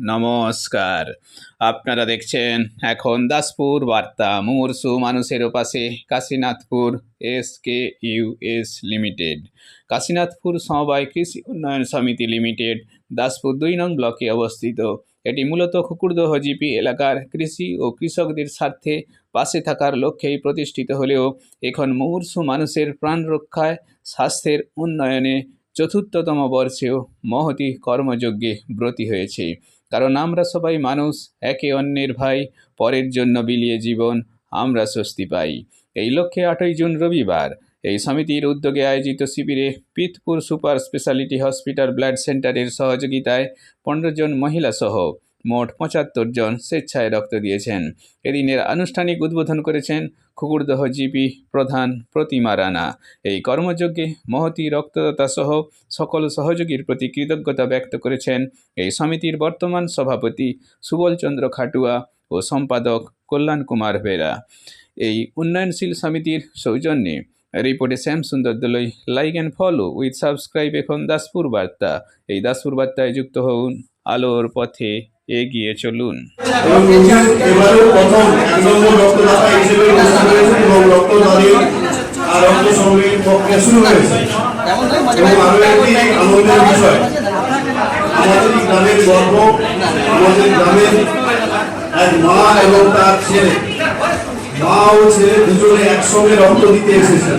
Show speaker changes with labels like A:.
A: নমস্কার। আপনারা দেখছেন এখন দাসপুর বার্তা। মুমূর্ষু মানুষের ওপাশে Kashinathpur S K US limited. Kashinathpur সমবায় কৃষি উন্নয়ন সমিতি লিমিটেড, দাসপুর দুই নং ব্লকে অবস্থিত। এটি মূলত কুকুরদহ জিপি এলাকার কৃষি ও কৃষকদের স্বার্থে পাশে থাকার লক্ষ্যেই প্রতিষ্ঠিত হলেও এখন মুমূর্ষু মানুষের প্রাণ রক্ষায় স্বাস্থ্যের উন্নয়নে চতুর্থতম বর্ষেও মহতি কর্মযজ্ঞে ব্রতী হয়েছে। কারণ আমরা সবাই মানুষ, একে অন্যের ভাই, পরের জন্য বিলিয়ে জীবন আমরা স্বস্তি পাই। এই লক্ষ্যে আটই জুন রবিবার এই সমিতির উদ্যোগে আয়োজিত শিবিরে Pitpur super specialty hospital blood সেন্টারের সহযোগিতায় পনেরো জন মহিলা সহ মোট পঁচাত্তর জন স্বেচ্ছায় রক্ত দিয়েছেন। এদিনের আনুষ্ঠানিক উদ্বোধন করেছেন খুকুরদহ জিপি প্রধান প্রতিমা রানা। এই কর্মযজ্ঞে মহতি রক্তদাতা সহ সকল সহযোগীর প্রতি কৃতজ্ঞতা ব্যক্ত করেছেন এই সমিতির বর্তমান সভাপতি সুবলচন্দ্র খাটুয়া ও সম্পাদক কল্যাণ কুমার বেরা এই উন্নয়নশীল সমিতির সৌজন্যে রিপোর্টে Shyam Sundar Dalai like and follow with subscribe এখন দাসপুর বার্তা। এই দাসপুর বার্তায় যুক্ত হন আলোর পথে এগিয়ে চলুন।
B: মা এবং তার ছেলে। মা ও ছেলে দুজনে একসঙ্গে রক্ত দিতে এসেছেন।